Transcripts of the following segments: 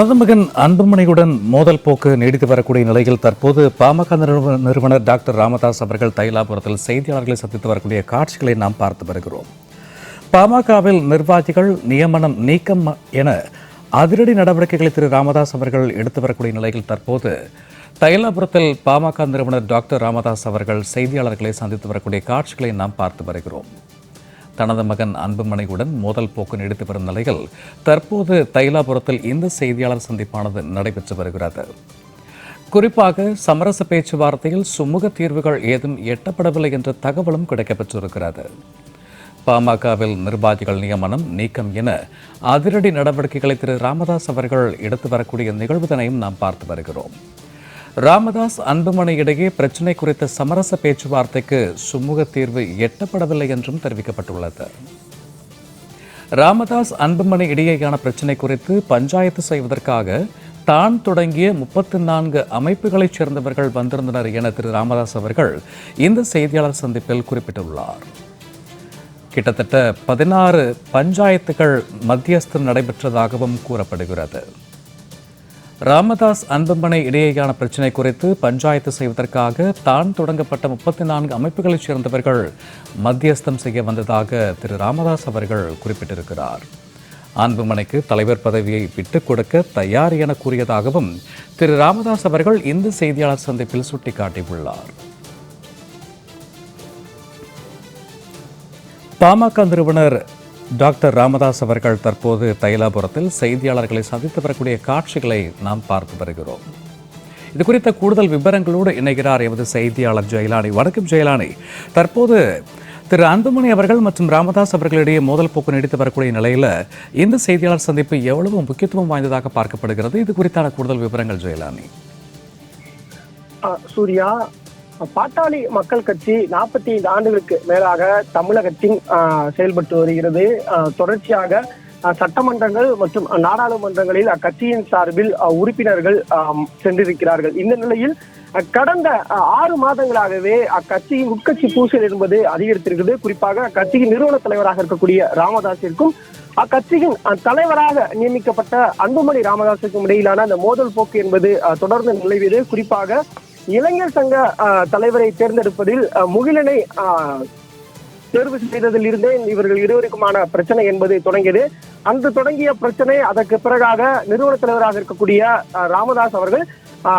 மருதமகன் அன்புமணியுடன் மோதல் போக்கு நீடித்து வரக்கூடிய நிலையில் தற்போது பாமக நிறுவனர் டாக்டர் ராமதாஸ் அவர்கள் தைலாபுரத்தில் செய்தியாளர்களை சந்தித்து வரக்கூடிய காட்சிகளை நாம் பார்த்து வருகிறோம். பாமகவில் நிர்வாகிகள் நியமனம் நீக்கம் என அதிரடி நடவடிக்கைகளை திரு ராமதாஸ் அவர்கள் எடுத்து வரக்கூடிய நிலையில் தற்போது தைலாபுரத்தில் பாமக நிறுவனர் டாக்டர் ராமதாஸ் அவர்கள் செய்தியாளர்களை சந்தித்து வரக்கூடிய காட்சிகளை நாம் பார்த்து வருகிறோம். தனது மகன் அன்புமணியுடன் மோதல் போக்கு நீடித்து வரும் நிலையில் தற்போது தைலாபுரத்தில் இந்த செய்தியாளர் சந்திப்பானது நடைபெற்று வருகிறது. குறிப்பாக சமரச பேச்சுவார்த்தையில் சுமூக தீர்வுகள் ஏதும் எட்டப்படவில்லை என்ற தகவலும் கிடைக்கப்பெற்றிருக்கிறது. பாமகவில் நிர்வாகிகள் நியமனம் நீக்கம் என அதிரடி நடவடிக்கைகளை திரு ராமதாஸ் அவர்கள் எடுத்து வரக்கூடிய நிகழ்வுதனையும் நாம் பார்த்து வருகிறோம். ராமதாஸ் அன்புமணி இடையே பிரச்சினை குறித்த சமரச பேச்சுவார்த்தைக்கு சுமூக தீர்வு எட்டப்படவில்லை என்றும் தெரிவிக்கப்பட்டுள்ளது. ராமதாஸ் அன்புமணி இடையேயான பிரச்சினை குறித்து பஞ்சாயத்து செய்வதற்காக தான் தொடங்கிய முப்பத்தி நான்கு அமைப்புகளைச் சேர்ந்தவர்கள் வந்திருந்தனர் என திரு ராமதாஸ் அவர்கள் இந்த செய்தியாளர் சந்திப்பில் குறிப்பிட்டுள்ளார். கிட்டத்தட்ட பதினாறு பஞ்சாயத்துகள் மத்தியஸ்தம் நடைபெற்றதாகவும் கூறப்படுகிறது. ராமதாஸ் அன்பம்பனை இடையேயான பிரச்சினை குறித்து பஞ்சாயத்து செய்வதற்காக தான் தொடங்கப்பட்ட முப்பத்தி நான்கு அமைப்புகளைச் சேர்ந்தவர்கள் மத்தியஸ்தம் செய்ய வந்ததாக திரு ராமதாஸ் அவர்கள் குறிப்பிட்டிருக்கிறார். அன்புமனைக்கு தலைவர் பதவியை விட்டுக் கொடுக்க தயார் என கூறியதாகவும் திரு ராமதாஸ் அவர்கள் இந்த செய்தியாளர் சந்திப்பில் சுட்டிக்காட்டியுள்ளார். பாமக நிறுவனர் டாக்டர் ராமதாஸ் அவர்கள் தற்போது தைலாபுரத்தில் செய்தியாளர்களை சந்தித்து வரக்கூடிய காட்சிகளை நாம் பார்த்து வருகிறோம். இது குறித்த கூடுதல் விவரங்களோடு இணைகிறார் எமது செய்தியாளர் ஜெயலானி. வணக்கம் ஜெயலானி. தற்போது திரு அன்புமணி அவர்கள் மற்றும் ராமதாஸ் அவர்களிடையே மோதல் போக்கு நீடித்து வரக்கூடிய நிலையில் இந்த செய்தியாளர் சந்திப்பு எவ்வளவு முக்கியத்துவம் வாய்ந்ததாக பார்க்கப்படுகிறது? இது குறித்தான கூடுதல் விவரங்கள் ஜெயலானி. சூர்யா பாட்டாளி மக்கள் கட்சி நாற்பத்தி ஐந்து ஆண்டுகளுக்கு மேலாக தமிழகத்தின் செயல்பட்டு வருகிறது. தொடர்ச்சியாக சட்டமன்றங்கள் மற்றும் நாடாளுமன்றங்களில் அக்கட்சியின் சார்பில் உறுப்பினர்கள் சென்றிருக்கிறார்கள். இந்த நிலையில் கடந்த ஆறு மாதங்களாகவே அக்கட்சியின் உட்கட்சி பூசல் என்பது அதிகரித்திருக்கிறது. குறிப்பாக அக்கட்சியின் நிறுவன தலைவராக இருக்கக்கூடிய ராமதாஸிற்கும் அக்கட்சியின் தலைவராக நியமிக்கப்பட்ட அன்புமணி ராமதாசுக்கும் இடையிலான அந்த மோதல் போக்கு என்பது தொடர்ந்து நிலவியது. குறிப்பாக இளைஞர் சங்க தலைவரை தேர்ந்தெடுப்பதில் முகிலனை தேர்வு செய்ததில் இருந்தே இவர்கள் இருவருக்குமான பிரச்சனை என்பது தொடங்கியது. அன்று தொடங்கிய பிரச்சனை அதற்கு பிறகாக நிறுவன தலைவராக இருக்கக்கூடிய ராமதாஸ் அவர்கள்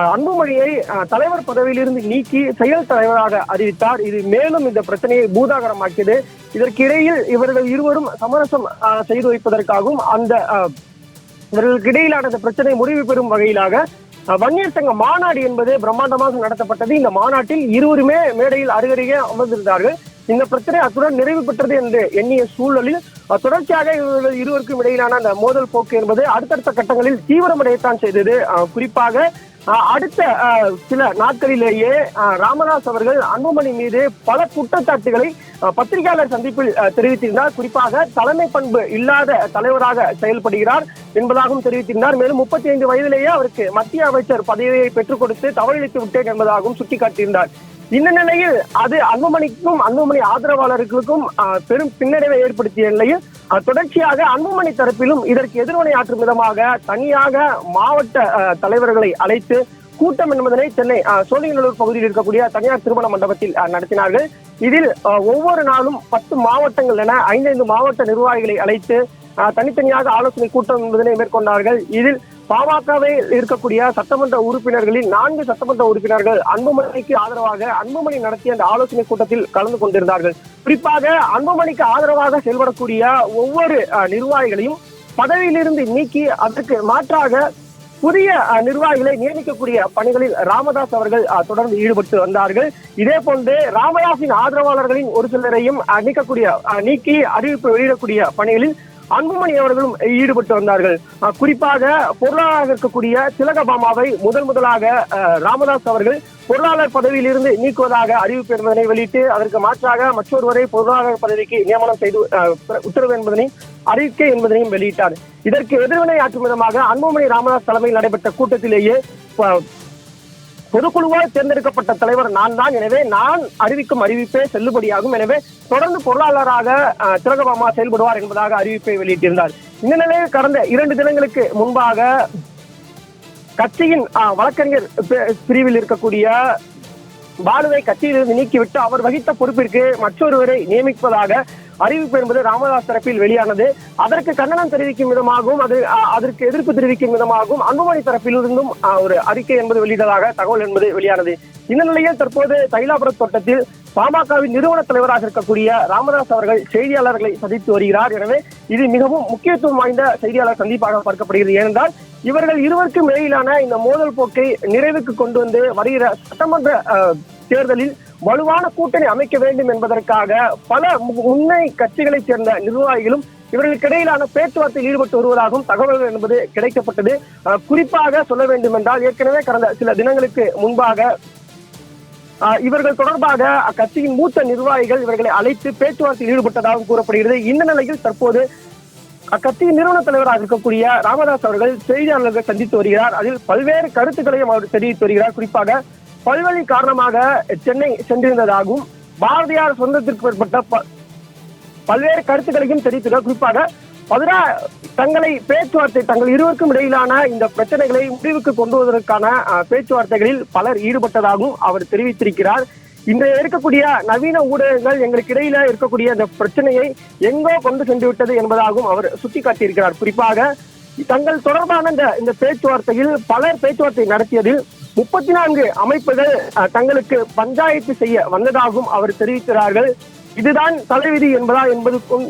அன்புமொழியை அஹ், தலைவர் பதவியிலிருந்து நீக்கி செயல் தலைவராக அறிவித்தார். இது மேலும் இந்த பிரச்சனையை பூதாகரமாக்கியது. இதற்கு இடையில் இவர்கள் இருவரும் சமரசம் அஹ், செய்து வைப்பதற்காகவும் அந்த அஹ், இவர்களுக்கு இடையிலான பிரச்சனை முடிவு பெறும் வகையிலாக வன்னியர் சங்க மாநாடு என்பது பிரம்மாண்டமாக நடத்தப்பட்டது. இந்த மாநாட்டில் இருவருமே மேடையில் அருகருகே அமர்ந்திருந்தார்கள். இந்த பிரச்சனை அத்துடன் நிறைவு பெற்றது என்று எண்ணிய சூழலில் தொடர்ச்சியாக இவர்கள் இருவருக்கும் இடையிலான அந்த மோதல் போக்கு என்பது அடுத்தடுத்த கட்டங்களில் தீவிரமடையத்தான் செய்தது. குறிப்பாக அடுத்த சில நாட்களிலேயே ராமதாஸ் அவர்கள் அன்புமணி மீது பல குற்றச்சாட்டுகளை பத்திரிகையாளர் சந்திப்பில் அஹ், தெரிவித்திருந்தார். குறிப்பாக தலைமை பண்பு இல்லாத தலைவராக செயல்படுகிறார் என்பதாகவும் தெரிவித்திருந்தார். மேலும் முப்பத்தி ஐந்து வயதிலேயே அவருக்கு மத்திய அமைச்சர் பதவியை பெற்றுக் கொடுத்து தவறளித்து விட்டேன் என்பதாகவும் சுட்டிக்காட்டியிருந்தார். இந்த நிலையில் அது அன்புமணிக்கும் அன்புமணி ஆதரவாளர்களுக்கும் பெரும் பின்னடைவை ஏற்படுத்திய நிலையில் தொடர்ச்சியாக அன்புமணி தரப்பிலும் இதற்கு எதிர்வினையாற்றும் விதமாக தனியாக மாவட்ட தலைவர்களை அழைத்து கூட்டம் என்பதனை சென்னை சோழிங்கநல்லூர் பகுதியில் இருக்கக்கூடிய தனியார் திருமண மண்டபத்தில் நடத்தினார்கள். இதில் ஒவ்வொரு நாளும் பத்து மாவட்டங்கள் என ஐந்தைந்து மாவட்ட நிர்வாகிகளை அழைத்து தனித்தனியாக ஆலோசனை கூட்டம் என்பதனை மேற்கொண்டார்கள். இதில் பாமகவே இருக்கக்கூடிய சட்டமன்ற உறுப்பினர்களில் நான்கு சட்டமன்ற உறுப்பினர்கள் அன்புமணிக்கு ஆதரவாக அன்புமணி நடத்திய அந்த ஆலோசனை கூட்டத்தில் கலந்து கொண்டிருந்தார்கள். குறிப்பாக அன்புமணிக்கு ஆதரவாக செயல்படக்கூடிய ஒவ்வொரு நிர்வாகிகளையும் பதவியிலிருந்து நீக்கி அதற்கு மாற்றாக புதிய நிர்வாகிகளை நியமிக்கக்கூடிய பணிகளில் ராமதாஸ் அவர்கள் அஹ், தொடர்ந்து ஈடுபட்டு வந்தார்கள். இதே போன்று ராமதாஸின் ஆதரவாளர்களின் ஒரு சிலரையும் அஹ், நீக்கக்கூடிய அஹ், நீக்கி அறிவிப்பு வெளியிடக்கூடிய பணிகளில் அன்புமணி அவர்களும் ஈடுபட்டு வந்தார்கள். குறிப்பாக பொருளாளராக இருக்கக்கூடிய திலகபாமாவை முதல் முதலாக ராமதாஸ் அவர்கள் பொருளாளர் பதவியிலிருந்து நீக்குவதாக அறிவிப்பு என்பதனை வெளியிட்டு அதற்கு மாற்றாக மற்றொருவரை பொருளாளர் பதவிக்கு நியமனம் செய்து உத்தரவு என்பதனை அறிக்கை என்பதனையும் வெளியிட்டார். இதற்கு எதிர்வினை ஆற்றும் விதமாக அன்புமணி ராமதாஸ் தலைமையில் நடைபெற்ற கூட்டத்திலேயே பொதுக்குழுவால் தேர்ந்தெடுக்கப்பட்ட தலைவர் நான் தான். எனவே நான் அறிவிக்கும் அறிவிப்பே செல்லுபடியாகும். எனவே தொடர்ந்து பொருளாளராக திலகபாமா செயல்படுவார் என்பதாக அறிவிப்பை வெளியிட்டிருந்தார். இந்த நிலையில் கடந்த இரண்டு தினங்களுக்கு முன்பாக கட்சியின் வழக்கறிஞர் பிரிவில் இருக்கக்கூடிய பாலுவை கட்சியிலிருந்து நீக்கிவிட்டு அவர் வகித்த பொறுப்பிற்கு மற்றொருவரை நியமிப்பதாக அறிவிப்பு என்பது ராமதாஸ் தரப்பில் வெளியானது. அதற்கு கண்டனம் தெரிவிக்கும் விதமாகவும் அது அதற்கு எதிர்ப்பு தெரிவிக்கும் விதமாகவும் அன்புமணி தரப்பிலிருந்தும் ஒரு அறிக்கை என்பது வெளியிட்டதாக தகவல் என்பது வெளியானது. இந்த நிலையில் தற்போது தைலாபுரம் தோட்டத்தில் பாமகவின் நிறுவன தலைவராக இருக்கக்கூடிய ராமதாஸ் அவர்கள் செய்தியாளர்களை சந்தித்து வருகிறார். எனவே இது மிகவும் முக்கியத்துவம் வாய்ந்த செய்தியாளர் சந்திப்பாக பார்க்கப்படுகிறது. ஏனென்றால் இவர்கள் இருவருக்கும் இடையிலான இந்த மோதல் போக்கை நிறைவுக்கு கொண்டு வந்து வருகிற சட்டமன்ற தேர்தலில் வலுவான கூட்டணி அமைக்க வேண்டும் என்பதற்காக பல முன்னை முன்னணி கட்சிகளைச் சேர்ந்த நிர்வாகிகளும் இவர்களுக்கு இடையிலான பேச்சுவார்த்தையில் ஈடுபட்டு வருவதாகவும் தகவல்கள் என்பது கிடைக்கப்பட்டது. குறிப்பாக சொல்ல வேண்டும் என்றால் ஏற்கனவே கடந்த சில தினங்களுக்கு முன்பாக இவர்கள் தொடர்பாக அக்கட்சியின் மூத்த நிர்வாகிகள் இவர்களை அழைத்து பேச்சுவார்த்தையில் ஈடுபட்டதாகவும் கூறப்படுகிறது. இந்த நிலையில் தற்போது அக்கட்சியின் நிறுவன தலைவராக இருக்கக்கூடிய ராமதாஸ் அவர்கள் செய்தியாளர்கள் சந்தித்து வருகிறார். அதில் பல்வேறு கருத்துக்களையும் அவர் தெரிவித்து வருகிறார். குறிப்பாக பல்வழி காரணமாக சென்னை சென்றிருந்ததாகவும் பாரதியார் சொந்தத்திற்கு மேற்பட்ட ப- பல்வேறு கருத்துக்களையும் தெரிவித்துள்ள குறிப்பாக மதுரா தங்களை பேச்சுவார்த்தை தங்கள் இருவருக்கும் இடையிலான இந்த பிரச்சனைகளை முடிவுக்கு கொண்டு வருவதற்கான பேச்சுவார்த்தைகளில் பலர் ஈடுபட்டதாகவும் அவர் தெரிவித்திருக்கிறார். இன்றைய இருக்கக்கூடிய நவீன ஊடகங்கள் எங்களுக்கு இடையில இருக்கக்கூடிய இந்த பிரச்சனையை எங்கோ கொண்டு சென்று விட்டது என்பதாகவும் அவர் சுட்டிக்காட்டியிருக்கிறார். குறிப்பாக தங்கள் தொடர்பான இந்த இந்த பேச்சுவார்த்தையில் பலர் பேச்சுவார்த்தை நடத்தியதில் முப்பத்தி நான்கு அமைப்புகள் தங்களுக்கு பஞ்சாயத்து செய்ய வந்ததாகவும் அவர் தெரிவிக்கிறார்கள். இதுதான் தலைவிதி என்பதா என்பதுக்கும்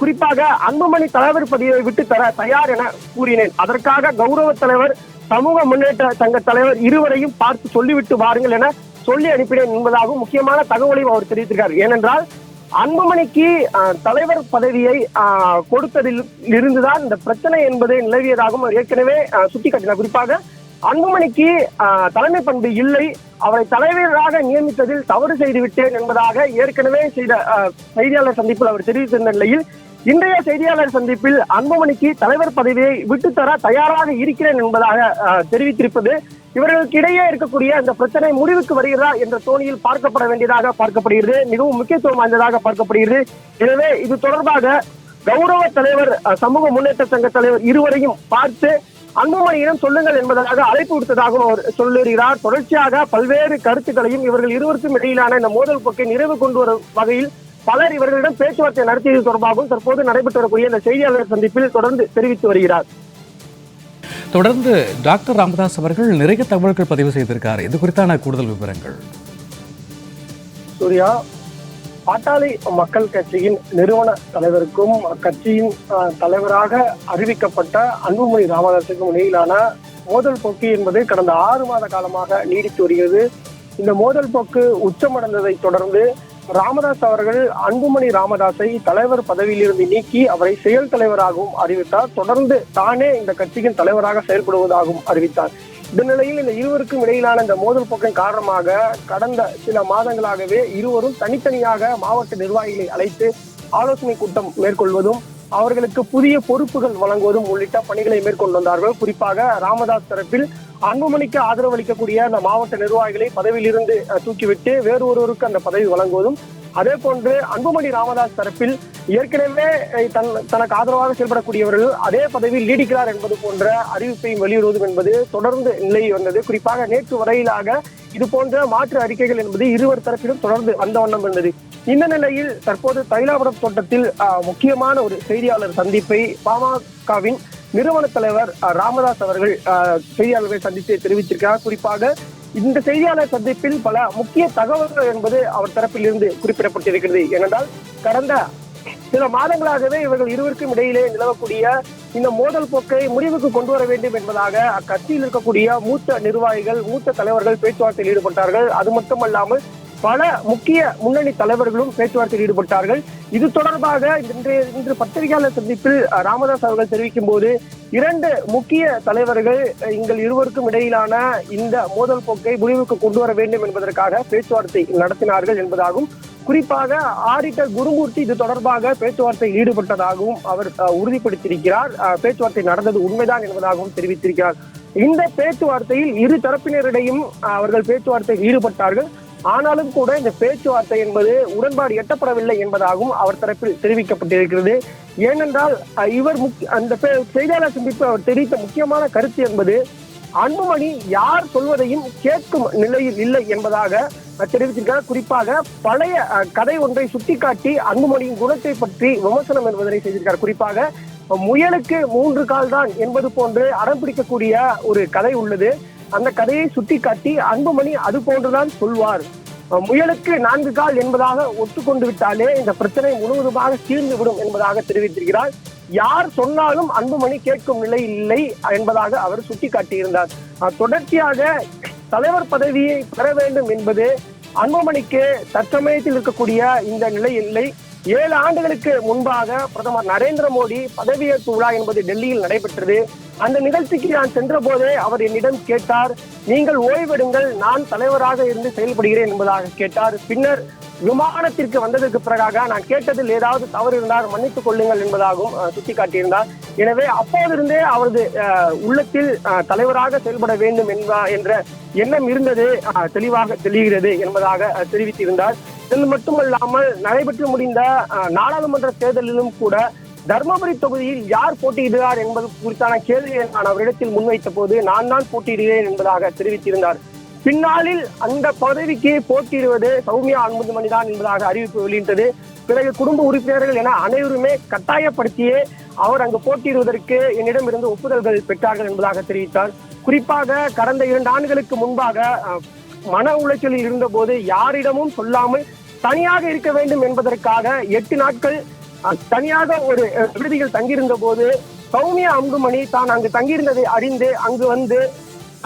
குறிப்பாக அன்புமணி தலைவர் பதவியை விட்டு தர தயார் என கூறினேன். அதற்காக கௌரவ தலைவர் சமூக முன்னேற்ற சங்க தலைவர் இருவரையும் பார்த்து சொல்லிவிட்டு வாருங்கள் என சொல்லி அனுப்பினேன் என்பதாகவும் முக்கியமான தகவலையும் அவர் தெரிவித்திருக்கார். ஏனென்றால் அன்புமணிக்கு தலைவர் பதவியை கொடுத்ததில் இருந்துதான் இந்த பிரச்சனை என்பது நிலவியதாகவும் ஏற்கனவே அஹ், சுட்டிக்காட்டினார். குறிப்பாக அன்புமணிக்கு தலைமை பண்பு இல்லை. அவரை தலைவராக நியமித்ததில் தவறு செய்து விட்டேன் என்பதாக ஏற்கனவே செய்த அஹ், செய்தியாளர் சந்திப்பில் அவர் தெரிவித்திருந்த நிலையில் இன்றைய செய்தியாளர் சந்திப்பில் அன்புமணிக்கு தலைவர் பதவியை விட்டுத்தர தயாராக இருக்கிறேன் என்பதாக அஹ், தெரிவித்திருப்பது இவர்களுக்கு இடையே இருக்கக்கூடிய அந்த பிரச்சனை முடிவுக்கு வருகிறதா என்ற தோணியில் பார்க்கப்பட வேண்டியதாக பார்க்கப்படுகிறது. மிகவும் முக்கியத்துவம் வாய்ந்ததாக பார்க்கப்படுகிறது. எனவே இது தொடர்பாக கௌரவ தலைவர் சமூக முன்னேற்ற சங்க தலைவர் இருவரையும் பார்த்து அன்புமணியிடம் சொல்லுங்கள் என்பதாக அழைப்பு விடுத்ததாகவும் அவர் சொல்லுகிறார் தொடர்ச்சியாக பல்வேறு கருத்துக்களையும் இவர்கள் இருவருக்கும் இடையிலான இந்த மோதல் போக்கை நிறைவு கொண்டு வரும் வகையில் பலர் இவர்களிடம் பேச்சுவார்த்தை நடத்தியது தொடர்பாகவும் தற்போது நடைபெற்று வரக்கூடிய இந்த செய்தியாளர் சந்திப்பில் தொடர்ந்து தெரிவித்து வருகிறார். தொடர்ந்து டாக்டர் ராமதாஸ் அவர்கள் நிறைய தகவல்கள் பதிவு செய்திருக்கார். இது குறித்தான கூடுதல் விவரங்கள். சூர்யா பாட்டாளி மக்கள் கட்சியின் நிறுவன தலைவருக்கும் அக்கட்சியின் தலைவராக அறிவிக்கப்பட்ட அன்புமணி ராமதாசுக்கும் இடையிலான மோதல் போக்கு என்பது கடந்த ஆறு மாத காலமாக நீடித்து வருகிறது. இந்த மோதல் போக்கு உச்சமடைந்ததை தொடர்ந்து ராமதாஸ் அவர்கள் அன்புமணி ராமதாஸை தலைவர் பதவியிலிருந்து நீக்கி அவரை செயல் தலைவராகவும் அறிவித்தார். தொடர்ந்து தானே இந்த கட்சியின் தலைவராக செயல்படுவதாகவும் அறிவித்தார். இந்த நிலையில் இந்த இருவருக்கும் இடையிலான இந்த மோதல் போக்கின் காரணமாக கடந்த சில மாதங்களாகவே இருவரும் தனித்தனியாக மாவட்ட நிர்வாகிகளை அழைத்து ஆலோசனை கூட்டம் மேற்கொள்வதும் அவர்களுக்கு புதிய பொறுப்புகள் வழங்குவதும் உள்ளிட்ட பணிகளை மேற்கொண்டு வந்தார்கள். குறிப்பாக ராமதாஸ் தரப்பில் அன்புமணிக்கு ஆதரவு அளிக்கக்கூடிய அந்த மாவட்ட நிர்வாகிகளை பதவியிலிருந்து தூக்கிவிட்டு வேறு ஒருவருக்கு அந்த பதவி வழங்குவதும் அதே போன்று அன்புமணி ராமதாஸ் தரப்பில் ஏற்கனவே தன் தனக்கு ஆதரவாக செயல்படக்கூடியவர்கள் அதே பதவியில் நீடிக்கிறார் என்பது போன்ற அறிவிப்பையும் வெளியிடுவதும் என்பது தொடர்ந்து நிலை வந்தது. குறிப்பாக நேற்று வரையிலாக இது போன்ற மாற்று அறிக்கைகள் என்பது இருவர் தரப்பிலும் தொடர்ந்து வந்த வண்ணம் இருந்தது. இந்த நிலையில் தற்போது தைலாபுரம் தோட்டத்தில் முக்கியமான ஒரு செய்தியாளர் சந்திப்பை பாமகவின் நிறுவன தலைவர் ராமதாஸ் அவர்கள் அஹ், செய்தியாளர்களை சந்தித்து தெரிவிச்சிருக்கிறார் குறிப்பாக இந்த செய்தியாளர் சந்திப்பில் பல முக்கிய தகவல்கள் என்பது அவர் தரப்பில் இருந்து குறிப்பிடப்பட்டிருக்கிறது. ஏனென்றால் கடந்த சில மாதங்களாகவே இவர்கள் இருவருக்கும் இடையிலே நிலவக்கூடிய இந்த மோதல் போக்கை முடிவுக்கு கொண்டு வர வேண்டும் என்பதாக அக்கட்சியில் இருக்கக்கூடிய மூத்த நிர்வாகிகள் மூத்த தலைவர்கள் பேச்சுவார்த்தையில் ஈடுபட்டார்கள். அது மட்டுமல்லாமல் பல முக்கிய முன்னணி தலைவர்களும் பேச்சுவார்த்தையில் ஈடுபட்டார்கள். இது தொடர்பாக இன்று இன்று பத்திரிகையாளர் சந்திப்பில் ராமதாஸ் அவர்கள் தெரிவிக்கும் போது இரண்டு முக்கிய தலைவர்கள் எங்கள் இருவருக்கும் இடையிலான இந்த மோதல் போக்கை முடிவுக்கு கொண்டு வர வேண்டும் என்பதற்காக பேச்சுவார்த்தை நடத்தினார்கள் என்பதாகவும் குறிப்பாக ஆடிட்டர் குருமூர்த்தி இது தொடர்பாக பேச்சுவார்த்தையில் ஈடுபட்டதாகவும் அவர் அஹ், உறுதிப்படுத்தியிருக்கிறார். அஹ், பேச்சுவார்த்தை நடந்தது உண்மைதான் என்பதாகவும் தெரிவித்திருக்கிறார். இந்த பேச்சுவார்த்தையில் இரு தரப்பினரிடையும் அவர்கள் பேச்சுவார்த்தையில் ஈடுபட்டார்கள். ஆனாலும் கூட இந்த பேச்சுவார்த்தை என்பது உடன்பாடு எட்டப்படவில்லை என்பதாகவும் அவர் தரப்பில் தெரிவிக்கப்பட்டிருக்கிறது. ஏனென்றால் இவர் அந்த செய்தியாளர் சந்திப்பு அவர் தெரிவித்த முக்கியமான கருத்து என்பது அன்புமணி யார் சொல்வதையும் கேட்கும் நிலையில் இல்லை என்பதாக அஹ், தெரிவித்திருக்கிறார். குறிப்பாக பழைய கதை ஒன்றை சுட்டிக்காட்டி அன்புமணியின் குணத்தை பற்றி விமர்சனம் என்பதனை செய்திருக்கார் குறிப்பாக முயலுக்கு மூன்று கால் தான் என்பது போன்று அடம் பிடிக்கக்கூடிய ஒரு கதை உள்ளது. அந்த கதையை சுட்டிக்காட்டி அன்புமணி அது போன்றுதான் சொல்வார். முயலுக்கு நான்கு கால் என்பதாக ஒத்துக்கொண்டு விட்டாலே இந்த பிரச்சனை முழுவதுமாக தீர்ந்து விடும் என்பதாக தெரிவித்திருக்கிறார். யார் சொன்னாலும் அன்புமணி கேட்கும் நிலை இல்லை என்பதாக அவர் சுட்டிக்காட்டியிருந்தார். தொடர்ச்சியாக தலைவர் பதவியை பெற வேண்டும் என்பது அன்புமணிக்கு தற்சமயத்தில் இருக்கக்கூடிய இந்த நிலை இல்லை. ஏழு ஆண்டுகளுக்கு முன்பாக பிரதமர் நரேந்திர மோடி பதவியேற்பு விழா என்பது டெல்லியில் நடைபெற்றது. அந்த நிகழ்ச்சிக்கு நான் சென்ற போதே அவர் என்னிடம் கேட்டார் நீங்கள் ஓய்வெடுங்கள் நான் தலைவராக இருந்து செயல்படுகிறேன் என்பதாக கேட்டார். பின்னர் விமானத்திற்கு வந்ததற்கு பிறகாக நான் கேட்டதில் ஏதாவது தவறு இருந்தால் மன்னித்துக் கொள்ளுங்கள் என்பதாகவும் சுட்டிக்காட்டியிருந்தார். எனவே அப்போதிருந்தே அவரது அஹ், உள்ளத்தில் அஹ், தலைவராக செயல்பட வேண்டும் என்ப என்ற எண்ணம் இருந்தது அஹ், தெளிவாக தெரிகிறது என்பதாக தெரிவித்திருந்தார். இது மட்டுமல்லாமல் நடைபெற்று முடிந்த நாடாளுமன்ற தேர்தலிலும் கூட தர்மபுரி தொகுதியில் யார் போட்டியிடுகிறார் என்பது குறித்தான கேள்வியை நான் அவரிடத்தில் முன்வைத்த போது நான் தான் போட்டியிடுகிறேன் என்பதாக தெரிவித்திருந்தார். பின்னாளில் அந்த பதவிக்கு போட்டியிடுவது சௌமியா அன்புமணி தான் என்பதாக அறிவிப்பு வெளியிட்டது. பிறகு குடும்ப உறுப்பினர்கள் என அனைவருமே கட்டாயப்படுத்தியே அவர் அங்கு போட்டியிடுவதற்கு என்னிடம் இருந்து ஒப்புதல்கள் பெற்றார்கள் என்பதாக தெரிவித்தார். குறிப்பாக கடந்த இரண்டு ஆண்டுகளுக்கு முன்பாக மன உளைச்சலில் இருந்தபோது யாரிடமும் சொல்லாமல் தனியாக இருக்க வேண்டும் என்பதற்காக எட்டு நாட்கள் தனியாக ஒரு விடுதியில் தங்கியிருந்த போது சௌமியா அங்குமணி தான் அங்கு தங்கியிருந்ததை அறிந்து அங்கு வந்து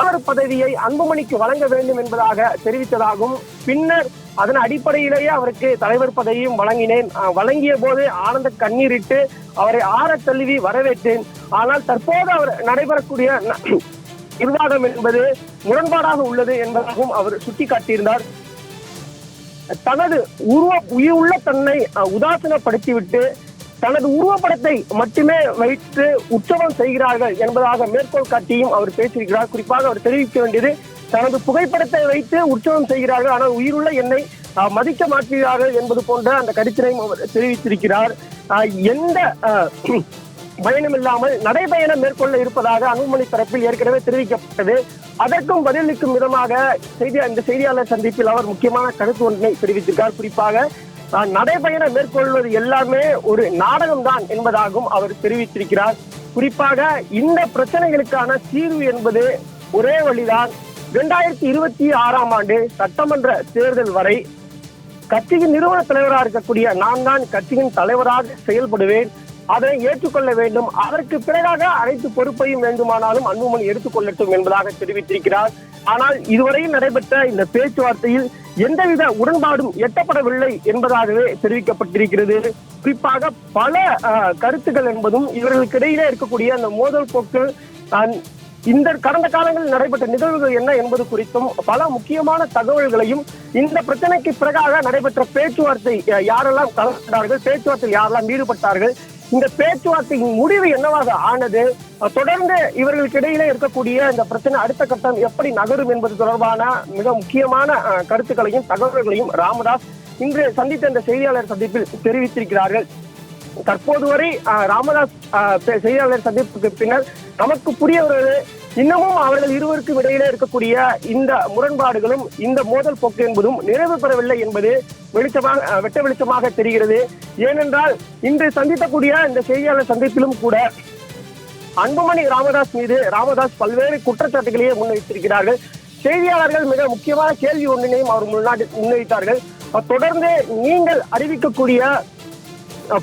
அவர் பதவியை அன்புமணிக்கு வழங்க வேண்டும் என்பதாக தெரிவித்ததாகவும் பின்னர் அதன் அடிப்படையிலேயே அவருக்கு தலைவர் பதவியும் வழங்கினேன். வழங்கிய போது ஆனந்த கண்ணீரிட்டு அவரை ஆற தழுவி வரவேற்றேன். ஆனால் தற்போது அவர் நடைபெறக்கூடிய நிர்வாகம் என்பது முரண்பாடாக உள்ளது என்பதாகவும் அவர் சுட்டிக்காட்டியிருந்தார். தனது உருவ உயிருள்ள தன்னை உதாசீனப்படுத்திவிட்டு தனது உருவப்படத்தை மட்டுமே வைத்து உற்சவம் செய்கிறார்கள் என்பதாக மேற்கோள் காட்டியும் அவர் பேசியிருக்கிறார். குறிப்பாக அவர் தெரிவிக்க வேண்டியது தனது புகைப்படத்தை வைத்து உற்சவம் செய்கிறார்கள் ஆனால் உயிருள்ள என்னை மதிக்க மாற்றுகிறார்கள் என்பது போன்ற அந்த கருத்தினையும் அவர் தெரிவித்திருக்கிறார். எந்த பயணம் இல்லாமல் நடைபயணம் மேற்கொள்ள இருப்பதாக அன்புமணி தரப்பில் ஏற்கனவே தெரிவிக்கப்பட்டது. அதற்கும் பதிலளிக்கும் விதமாக செய்தி இந்த செய்தியாளர் சந்திப்பில் அவர் முக்கியமான கருத்து ஒன்றை தெரிவித்திருக்கார். குறிப்பாக நடைபயணம் மேற்கொள்வது எல்லாமே ஒரு நாடகம்தான் என்பதாகவும் அவர் தெரிவித்திருக்கிறார். குறிப்பாக இந்த பிரச்சனைகளுக்கான தீர்வு என்பது ஒரே வழிதான். இரண்டாயிரத்தி இருபத்தி ஆறாம் ஆண்டு சட்டமன்ற தேர்தல் வரை கட்சியின் நிறுவன தலைவராக இருக்கக்கூடிய நான் தான் கட்சியின் தலைவராக செயல்படுவேன். அதனை ஏற்றுக்கொள்ள வேண்டும். அதற்கு பிறகாக அனைத்து பொறுப்பையும் வேண்டுமானாலும் அன்புமணி எடுத்துக்கொள்ளட்டும் என்பதாக தெரிவித்திருக்கிறார். ஆனால் இதுவரையில் நடைபெற்ற இந்த பேச்சுவார்த்தையில் எந்தவித உடன்பாடும் எட்டப்படவில்லை என்பதாகவே தெரிவிக்கப்பட்டிருக்கிறது. குறிப்பாக பல கருத்துக்கள் என்பதும் இவர்களுக்கு இடையிலே இருக்கக்கூடிய அந்த மோதல் போக்கு இந்த கடந்த காலங்களில் நடைபெற்ற நிகழ்வுகள் என்ன என்பது குறித்தும் பல முக்கியமான தகவல்களையும் இந்த பிரச்சனைக்கு பிறகாக நடைபெற்ற பேச்சுவார்த்தை யாரெல்லாம் யாரெல்லாம் கலந்தார்கள் பேச்சுவார்த்தையில் யாரெல்லாம் ஈடுபட்டார்கள் இந்த பேச்சுவார்த்தையின் முடிவு என்னவாக ஆனது? தொடர்ந்து இவர்களுக்கு இடையிலே இருக்கக்கூடிய இந்த பிரச்சனை அடுத்த கட்டம் எப்படி நகரும் என்பது தொடர்பான மிக முக்கியமான கருத்துக்களையும் தகவல்களையும் ராமதாஸ் இன்று சந்தித்த இந்த செய்தியாளர் சந்திப்பில் தெரிவித்திருக்கிறார்கள். தற்போது வரை ராமதாஸ் செய்தியாளர் சந்திப்புக்கு பின்னர் நமக்கு புரிய வருவது இன்னமும் அவர்கள் இருவருக்கும் இடையிலே இருக்கக்கூடிய இந்த முரண்பாடுகளும் இந்த மோதல் போக்கு என்பதும் நிறைவு பெறவில்லை என்பது வெளிச்சமாக வெட்ட வெளிச்சமாக தெரிகிறது. ஏனென்றால் இன்று சந்திக்கக்கூடிய இந்த செய்தியாளர் சந்திப்பிலும் கூட அன்புமணி ராமதாஸ் மீது ராமதாஸ் பல்வேறு குற்றச்சாட்டுகளையே முன்வைத்திருக்கிறார்கள். செய்தியாளர்கள் மிக முக்கியமான கேள்வி ஒன்றினையும் அவர் முன்னாடி முன்வைத்தார்கள். தொடர்ந்து நீங்கள் அறிவிக்கக்கூடிய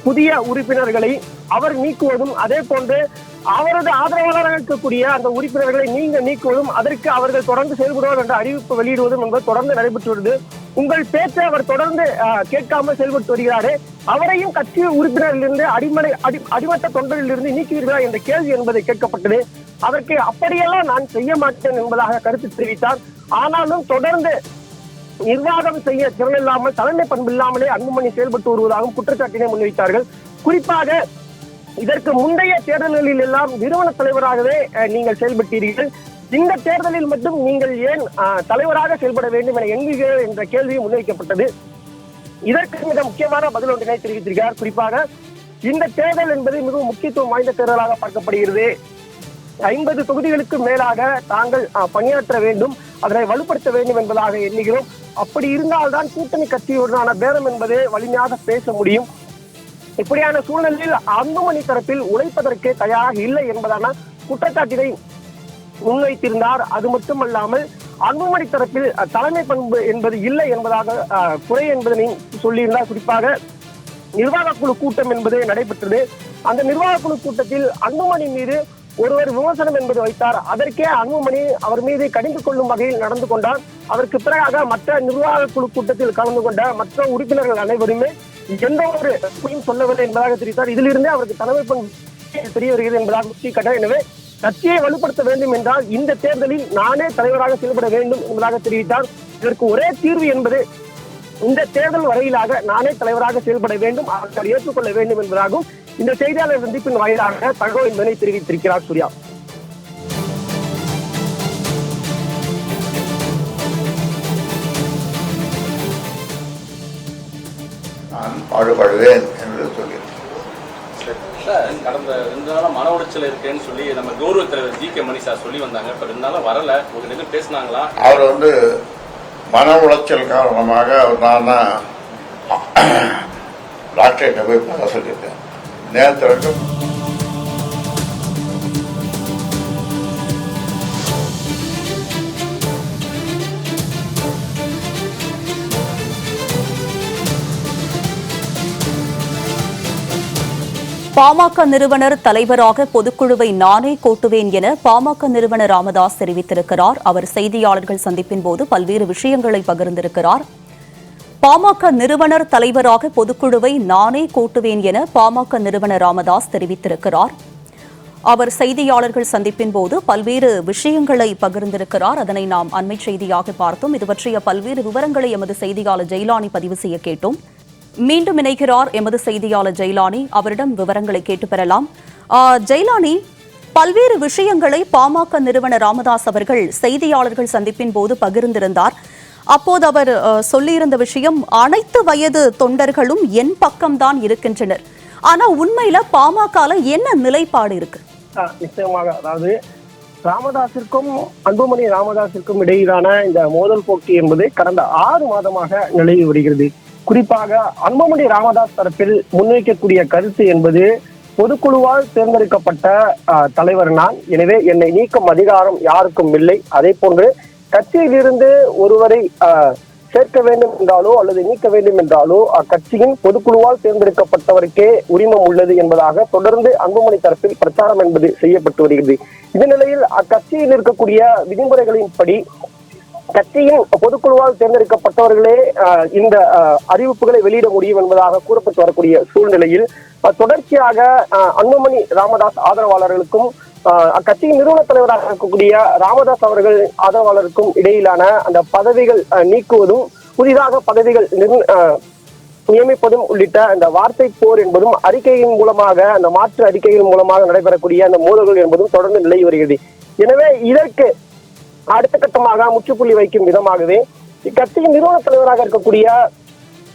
புதிய உறுப்பினர்களை அவர் நீக்குவதும் அதே போன்று அவரது ஆதரவாளராக இருக்கக்கூடிய அந்த உறுப்பினர்களை நீங்க நீக்குவதும் அதற்கு அவர்கள் தொடர்ந்து செயல்படுவார் என்ற அறிவிப்பு வெளியிடுவதும் என்பது தொடர்ந்து நடைபெற்று வருது உங்கள் பேச்சை அவர் தொடர்ந்து கேட்காமல் செயல்பட்டு வருகிறாரே அவரையும் கட்சி உறுப்பினரிலிருந்து அடிமனை அடி அடிமட்ட தொண்டரிலிருந்து நீக்குவீர்களா என்ற கேள்வி என்பதை கேட்கப்பட்டது. அதற்கு அப்படியெல்லாம் நான் செய்ய மாட்டேன் என்பதாக கருத்து தெரிவித்தார். ஆனாலும் தொடர்ந்து நிர்வாகம் செய்ய திறனில்லாமல் தலைமை பண்பு இல்லாமலே அன்புமணி செயல்பட்டு வருவதாகவும் குற்றச்சாட்டினை முன்வைத்தார்கள். குறிப்பாக இதற்கு முந்தைய தேர்தல்களில் எல்லாம் நிறுவன தலைவராகவே நீங்கள் செயல்பட்டீர்கள். இந்த தேர்தலில் மட்டும் நீங்கள் ஏன் தலைவராக செயல்பட வேண்டும் என எண்ணுகிறீர்கள் என்ற கேள்வி முன்வைக்கப்பட்டது. இதற்கு மிக முக்கியமான பதில் ஒன்றினை தெரிவித்திருக்கிறார். குறிப்பாக இந்த தேர்தல் என்பது மிகவும் முக்கியத்துவம் வாய்ந்த தேர்தலாக பார்க்கப்படுகிறது. ஐம்பது தொகுதிகளுக்கு மேலாக தாங்கள் பணியாற்ற வேண்டும் அதனை வலுப்படுத்த வேண்டும் என்பதாக எண்ணுகிறோம். அப்படி இருந்தால்தான் கூட்டணி கட்சியுடனான பேரம் என்பதை வலிமையாக பேச முடியும். இப்படியான சூழ்நிலையில் அன்புமணி தரப்பில் உழைப்பதற்கு தயாராக இல்லை என்பதான குற்றச்சாட்டினை முன்வைத்திருந்தார். அது மட்டுமல்லாமல் அன்புமணி தரப்பில் தலைமை பண்பு என்பது இல்லை என்பதாக குறை என்பதனை சொல்லியிருந்தார். குறிப்பாக நிர்வாக குழு கூட்டம் என்பது நடைபெற்றது. அந்த நிர்வாக குழு கூட்டத்தில் அன்புமணி மீது ஒருவர் விமர்சனம் என்பது வைத்தார். அதற்கே அன்புமணி அவர் மீது கடிந்து கொள்ளும் வகையில் நடந்து கொண்டார். அதற்கு பிறகாக மற்ற நிர்வாக குழு கூட்டத்தில் கலந்து கொண்ட மற்ற உறுப்பினர்கள் அனைவருமே எந்த ஒரு எப்பையும் சொல்லவில்லை என்பதாக தெரிவித்தார். இதிலிருந்தே அவருக்கு தலைமை பண்பு தெரிய வருகிறது என்பதாக கட்ட எனவே கட்சியை வலுப்படுத்த வேண்டும் என்றால் இந்த தேர்தலில் நானே தலைவராக செயல்பட வேண்டும் என்பதாக தெரிவித்தார். இதற்கு ஒரே தீர்வு என்பது இந்த தேர்தல் வரையிலாக நானே தலைவராக செயல்பட வேண்டும் அவர்கள் ஏற்றுக்கொள்ள வேண்டும் என்பதாகவும் இந்த செய்தியாளர் சந்திப்பின் வாயிலாக தகவல் என்பதை தெரிவித்திருக்கிறார் சூர்யா. பாடுபடுவேன் என்று சொல்லியிருக்கேன் சார், கடந்த ரெண்டு நாளா மன உளைச்சல் இருக்கேன்னு சொல்லி நம்ம கௌரவ தலைவர் ஜி கே மணி சார் சொல்லி வந்தாங்க இப்ப ரெண்டு நாளா வரல. உங்களுக்கு எதுவும் பேசுனாங்களா? அவர் வந்து மன உளைச்சல் காரணமாக அவர் நான் தான் டாக்டர்கிட்ட போய் சொல்லியிருக்கேன் நேற்று பாமக நிறுவனர் தலைவராக பொதுக்குழுவை நானே கூட்டுவேன் என பாமக நிறுவனர் ராமதாஸ் தெரிவித்திருக்கிறார். அவர் செய்தியாளர்கள் சந்திப்பின் போது பல்வேறு விஷயங்களை பகிர்ந்திருக்கிறார். பாமக நிறுவனர் தலைவராக பொதுக்குழுவை நானே கூட்டுவேன் என பாமக நிறுவனர் ராமதாஸ் தெரிவித்திருக்கிறார். அவர் செய்தியாளர்கள் சந்திப்பின் போது பல்வேறு விஷயங்களை பகிர்ந்திருக்கிறார். அதனை நாம் அண்மை செய்தியாக பார்த்தோம். இது பற்றிய பல்வேறு விவரங்களை எமது செய்தியாளர் ஜெயலானி பதிவு செய்ய கேட்டோம். மீண்டும் இணைக்கிறார் எமது செய்தியாளர் ஜெயலானி. அவரிடம் விவரங்களை கேட்டு பெறலாம் ஆ, ஜெயலானி பல்வேறு விஷயங்களை பாமக நிறுவனர் ராமதாஸ் அவர்கள் செய்தியாளர்கள் சந்திப்பின் போது பகிர்ந்திருந்தார். அப்போது அவர் சொல்லியிருந்த விஷயம் அனைத்து வயது தொண்டர்களும் என் பக்கம்தான் இருக்கின்றனர். ஆனா உண்மையில பாமகல என்ன நிலைப்பாடு இருக்கு? நிச்சயமாக. அதாவது ராமதாசிற்கும் அன்புமணி ராமதாசிற்கும் இடையிலான இந்த மோதல் போக்கு என்பது கடந்த ஆறு மாதமாக நிலவி வருகிறது. குறிப்பாக அன்புமணி ராமதாஸ் தரப்பில் முன்வைக்கக்கூடிய கருத்து என்பது பொதுக்குழுவால் தேர்ந்தெடுக்கப்பட்ட தலைவர் நான். எனவே என்னை நீக்கும் அதிகாரம் யாருக்கும் இல்லை. அதே போன்று கட்சியிலிருந்து ஒருவரை சேர்க்க வேண்டும் என்றாலோ அல்லது நீக்க வேண்டும் என்றாலோ அக்கட்சியின் பொதுக்குழுவால் தேர்ந்தெடுக்கப்பட்டவருக்கே உரிமம் உள்ளது என்பதாக தொடர்ந்து அன்புமணி தரப்பில் பிரச்சாரம் என்பது செய்யப்பட்டு வருகிறது. இந்த நிலையில் அக்கட்சியில் இருக்கக்கூடிய விதிமுறைகளின்படி கட்சியின் பொதுக்குழுவால் தேர்ந்தெடுக்கப்பட்டவர்களே ஆஹ், இந்த அறிவிப்புகளை வெளியிட முடியும் என்பதாக கூறப்பட்டு வரக்கூடிய சூழ்நிலையில் தொடர்ச்சியாக ஆஹ், அன்புமணி ராமதாஸ் ஆதரவாளர்களுக்கும் ஆஹ், அக்கட்சியின் நிறுவன தலைவராக இருக்கக்கூடிய ராமதாஸ் அவர்கள் ஆதரவாளருக்கும் இடையிலான அந்த பதவிகள் நீக்குவதும் புதிதாக பதவிகள் நிர்- நியமிப்பதும் உள்ளிட்ட அந்த வார்த்தை போர் என்பதும் அறிக்கையின் மூலமாக அந்த மாற்று அறிக்கையின் மூலமாக நடைபெறக்கூடிய அந்த மோதல்கள் என்பதும் தொடர்ந்து நிலை வருகிறது. எனவே இதற்கு அடுத்த கட்டமாக முற்றுப்புள்ளி வைக்கும் விதமாகவே இக்கட்சியின் நிறுவன தலைவராக இருக்கக்கூடிய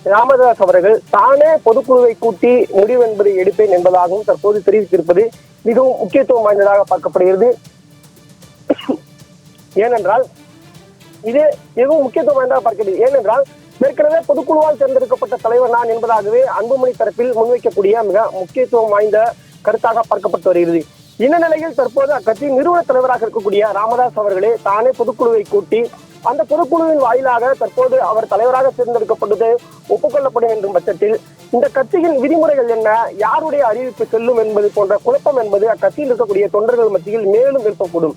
ராமதாஸ் அவர்கள் தானே பொதுக்குழுவை கூட்டி முடிவு என்பதை எடுப்பேன் என்பதாகவும் தற்போது தெரிவித்திருப்பது மிகவும் முக்கியத்துவம் வாய்ந்ததாக பார்க்கப்படுகிறது. ஏனென்றால் இது மிகவும் முக்கியத்துவம் வாய்ந்ததாக பார்க்கிறது ஏனென்றால் ஏற்கனவே பொதுக்குழுவால் தேர்ந்தெடுக்கப்பட்ட தலைவர் நான் என்பதாகவே அன்புமணி தரப்பில் முன்வைக்கக்கூடிய மிக முக்கியத்துவம் வாய்ந்த கருத்தாக பார்க்கப்பட்டு வருகிறது. இந்த நிலையில் தற்போது அக்கட்சியின் நிறுவன தலைவராக இருக்கக்கூடிய ராமதாஸ் அவர்களே தானே பொதுக்குழுவை கூட்டி அந்த பொதுக்குழுவின் வாயிலாக தற்போது அவர் தலைவராக தேர்ந்தெடுக்கப்பட்டது ஒப்புக்கொள்ளப்படும் என்றும் பட்சத்தில் இந்த கட்சியின் விதிமுறைகள் என்ன யாருடைய அறிவிப்பு செல்லும் என்பது போன்ற குழப்பம் என்பது அக்கட்சியில் இருக்கக்கூடிய தொண்டர்கள் மத்தியில் மேலும் எழுப்பக்கூடும்